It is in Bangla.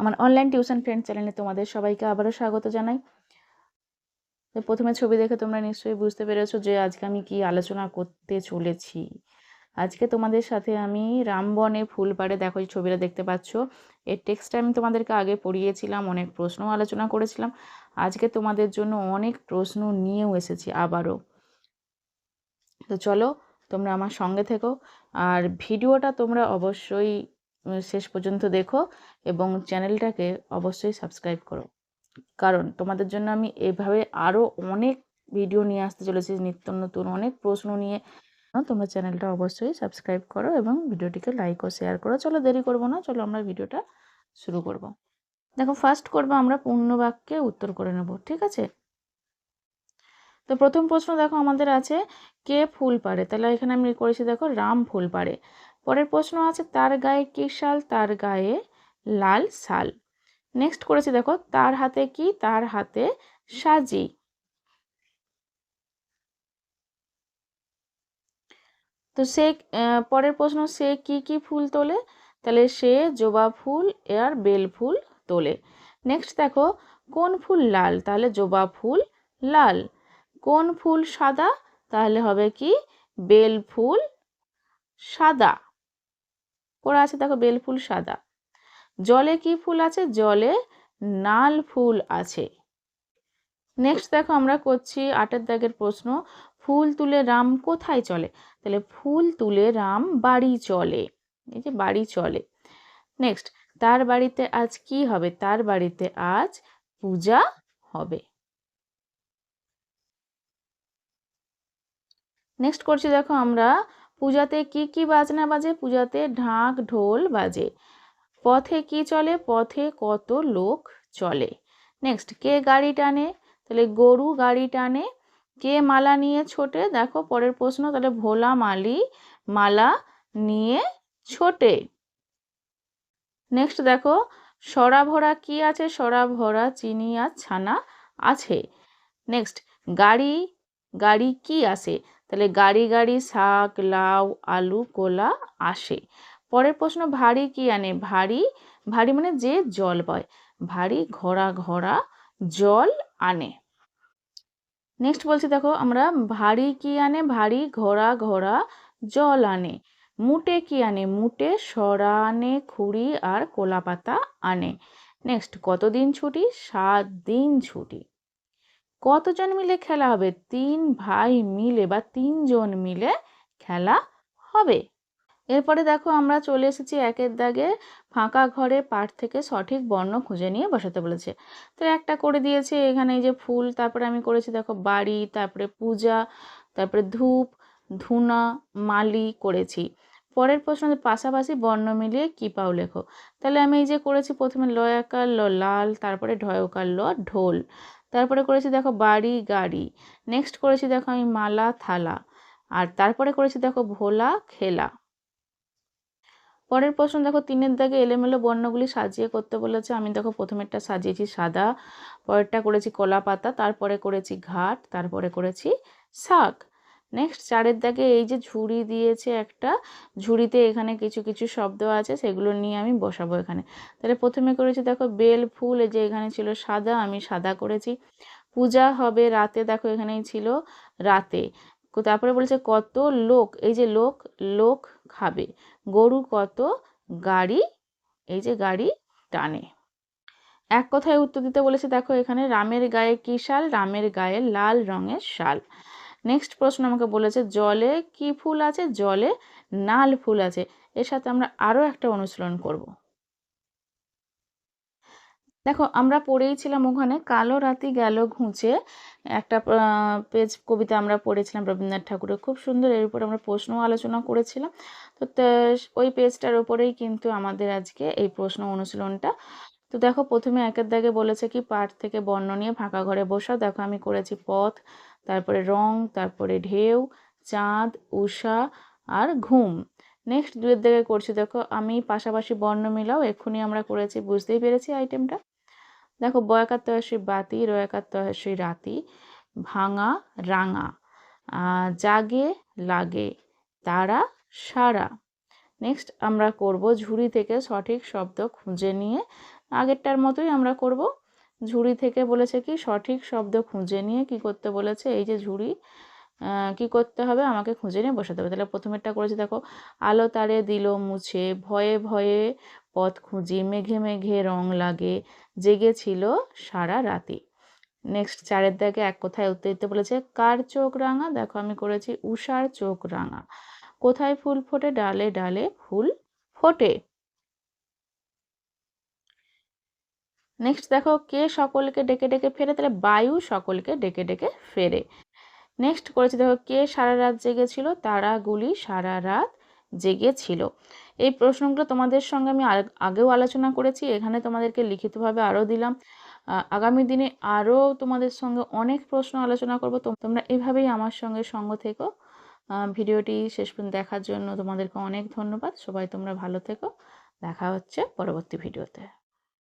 আমার অনলাইন টিউশন ফ্রেন্ড চ্যানেলে তোমাদের সবাইকে আবারও স্বাগত জানাই। তো প্রথমে ছবি দেখে তোমরা নিশ্চয়ই বুঝতে পেরেছ যে আজকে আমি কি আলোচনা করতে চলেছি। আজকে তোমাদের সাথে আমি রামবনে ফুল পাড়ে দেখো এই ছবিটা দেখতে পাচ্ছ, এর টেক্সটটা আমি তোমাদেরকে আগে পড়িয়েছিলাম, অনেক প্রশ্ন আলোচনা করেছিলাম। আজকে তোমাদের জন্য অনেক প্রশ্ন নিয়েও এসেছি আবারও। তো চলো তোমরা আমার সঙ্গে থেকো, আর ভিডিওটা তোমরা অবশ্যই শেষ পর্যন্ত দেখো এবং চ্যানেলটাকে অবশ্যই সাবস্ক্রাইব করো। কারণ তোমাদের জন্য আমি এভাবে আরও অনেক ভিডিও নিয়ে আসতে চলেছি, নিত্য নতুন অনেক প্রশ্ন নিয়ে। তোমরা চ্যানেলটা অবশ্যই সাবস্ক্রাইব করো এবং ভিডিওটিকে লাইক ও শেয়ার করো। চলো দেরি করব না, চলো আমরা ভিডিওটা শুরু করব। দেখো ফার্স্ট করব আমরা পূর্ণ বাক্যে উত্তর করে নেব, ঠিক আছে? তো প্রথম প্রশ্ন দেখো আমাদের আছে, কে ফুল পারে তাহলে এখানে আমি করেছি দেখো, রাম ফুল পারে পরের প্রশ্ন আছে, তার গায়ে কি শাল, তার গায়ে লাল শাল? নেক্সট করেছি দেখো, তার হাতে কি, তার হাতে সাজি। তো সে পরের প্রশ্ন, সে কি কি ফুল তোলে? তাহলে সে জবা ফুল আর বেল ফুল তোলে। নেক্সট দেখো, কোন ফুল লাল? তাহলে জবা ফুল লাল। কোন ফুল সাদা? তাহলে হবে কি, বেল ফুল সাদা। পড়া আছে দেখো বেল ফুল সাদা। জলে কি ফুল আছে? জলে নাল ফুল আছে। নেক্সট দেখো আমরা করছি আটের দাগের প্রশ্ন, ফুল তুলে রাম কোথায় চলে? তাহলে ফুল তুলে রাম বাড়ি চলে। এই যে বাড়ি চলে। নেক্সট তার বাড়িতে আজ কি হবে? তার বাড়িতে আজ পূজা হবে। নেক্সট করছি দেখো আমরা পূজাতে কি কি বাজনা বাজে? পূজাতে ঢাক, ঢোল বাজে। পথে কি চলে? পথে কত লোক চলে। নেক্সট কে গাড়ি টানে? তাহলে গরু গাড়ি টানে। কে মালা নিয়ে ছোটে? দেখো, পরের প্রশ্ন, তাহলে ভোলা মালি মালা নিয়ে ছোটে। নেক্সট দেখো, সরা ভরা কি আছে? সরা ভরা চিনি আর ছানা আছে। নেক্সট গাড়ি গাড়ি কি আসে তাহলে গাড়ি গাড়ি, শাক, লাউ, আলু, কোলা আসে। পরের প্রশ্ন, ভারী কি আনে? ভারী ভারী মানে যে জল বয় ভারী ঘোড়া ঘোড়া জল আনে। নেক্সট বলছি দেখো, আমরা ভারী কি আনে? ভারী ঘোড়া ঘোড়া জল আনে। মুটে কি আনে? মুটে সরা আনে, খুঁড়ি আর কোলা পাতা আনে। নেক্সট কতদিন ছুটি? সাত দিন ছুটি। কতজন মিলে খেলা হবে? তিন ভাই মিলে বা তিনজন মিলে খেলা হবে। এরপরে দেখো আমরা চলে এসেছি একের দাগে। ফাঁকা ঘরে পাঠ থেকে সঠিক বর্ণ খুঁজে নিয়ে বসাতে বলেছে। তো একটা করে দিয়েছে এখানে এই যে ফুল, তারপরে আমি করেছি দেখো বাড়ি, তারপরে পূজা, তারপরে ধূপ, ধুনা, মালি করেছি। পরের প্রশ্ন পাশাপাশি বর্ণ মিলিয়ে কি পাও লেখো? তাহলে আমি এই যে করেছি প্রথমে লয়াকার ল, লাল, তারপরে ঢয়কার ল, ঢোল। তারপরে করেছি দেখো বাড়ি, গাড়ি। নেক্সট করেছি দেখো আমি মালা, থালা। আর তারপরে করেছি দেখো ভোলা, খেলা। পরের প্রশ্ন দেখো, তিনের দাগে এলোমেলো বর্ণগুলি সাজিয়ে করতে বলেছে। আমি দেখো প্রথমেরটা সাজিয়েছি সাদা, পরেরটা করেছি কলা পাতা তারপরে করেছি ঘাট, তারপরে করেছি শাক। নেক্সট চারের দাগে এই যে ঝুড়ি দিয়েছে একটা, ঝুড়িতে এখানে কিছু কিছু শব্দ আছে, সেগুলো নিয়ে আমি বসাবো এখানে। তাহলে প্রথমে করেছি, দেখো, বেল, ফুল, এই যে এখানে ছিল সাদা, আমি সাদা করেছি। পূজা হবে রাতে, দেখো, এখানেই ছিল রাতে। তারপরে বলেছে, কত লোক, এই যে লোক লোক খাবে। গরু কত, গাড়ি, এই যে গাড়ি টানে। এক কথায় উত্তর দিতে বলেছে, দেখো, এখানে রামের গায়ে কি শাল, রামের গায়ে লাল রঙের শাল। নেক্সট প্রশ্ন আমাকে বলেছে, জলে কি ফুল আছে? জলে নাল ফুল আছে। এর সাথে আমরা আরও একটা অনুশীলন করব। দেখো, আমরা পড়েইছিলাম ওখানে, কালো রাতি গেল ঘুঁচে। একটা পেজ, কবিতা আমরা পড়েছিলাম রবীন্দ্রনাথ ঠাকুরের। খুব সুন্দর, এর উপর আমরা প্রশ্ন আলোচনা করেছিলাম। তো ওই পেজটার ওপরেই কিন্তু আমাদের আজকে এই প্রশ্ন অনুশীলনটা। তো দেখো, প্রথমে একের দাগে বলেছে কি পাঠ থেকে বর্ণ নিয়ে ফাঁকা ঘরে বসাও। দেখো, আমি করেছি পথ তারপরে রং, তারপরে ঢেউ, চাঁদ উষা আর ঘুম। নেক্সট দুয়ের দিকে করছি, দেখো, আমি পাশাপাশি বর্ণ মিলাও, এক্ষুনি আমরা করেছি, বুঝতেই পেরেছি আইটেমটা দেখো বয়াকার তয়াসী বাতি রয়াকার তয়াসী রাতি, ভাঙা, রাঙা জাগে, লাগে, তারা, সারা। নেক্সট আমরা করব ঝুড়ি থেকে সঠিক শব্দ খুঁজে নিয়ে, আগেরটার মতোই আমরা করব। ঝুড়ি থেকে বলেছে কি, সঠিক শব্দ খুঁজে নিয়ে কি করতে বলেছে? এই যে ঝুড়ি কি করতে হবে? আমাকে খুঁজে নিয়ে বসাতে হবে। তাহলে প্রথমেরটা করেছি, দেখো, আলো তারে দিল মুছে, ভয়ে ভয়ে পথ খুঁজি, মেঘে মেঘে রং লাগে, জেগেছিল সারা রাতি। নেক্সট চারের দাগে এক কোথায় উত্তর দিতে বলেছে, কার চোখ রাঙা? দেখো, আমি করেছি উষার চোখ রাঙা। কোথায় ফুল ফোটে? ডালে ডালে ফুল ফোটে। নেক্সট দেখো, কে সকলকে ডেকে ডেকে ফেরে? তাহলে বায়ু সকলকে ডেকে ডেকে ফেরে। নেক্সট করেছি দেখো, কে সারা রাত জেগেছিল তারাগুলি সারা রাত জেগেছিল এই প্রশ্নগুলো তোমাদের সঙ্গে আমি আগেও আলোচনা করেছি, এখানে তোমাদেরকে লিখিতভাবে আরও দিলাম। আগামী দিনে আরও তোমাদের সঙ্গে অনেক প্রশ্ন আলোচনা করব। তোমরা এভাবেই আমার সঙ্গে সঙ্গ থেকো। ভিডিওটি শেষ পর্যন্ত দেখার জন্য তোমাদেরকে অনেক ধন্যবাদ। সবাই তোমরা ভালো থেকো। দেখা হচ্ছে পরবর্তী ভিডিওতে।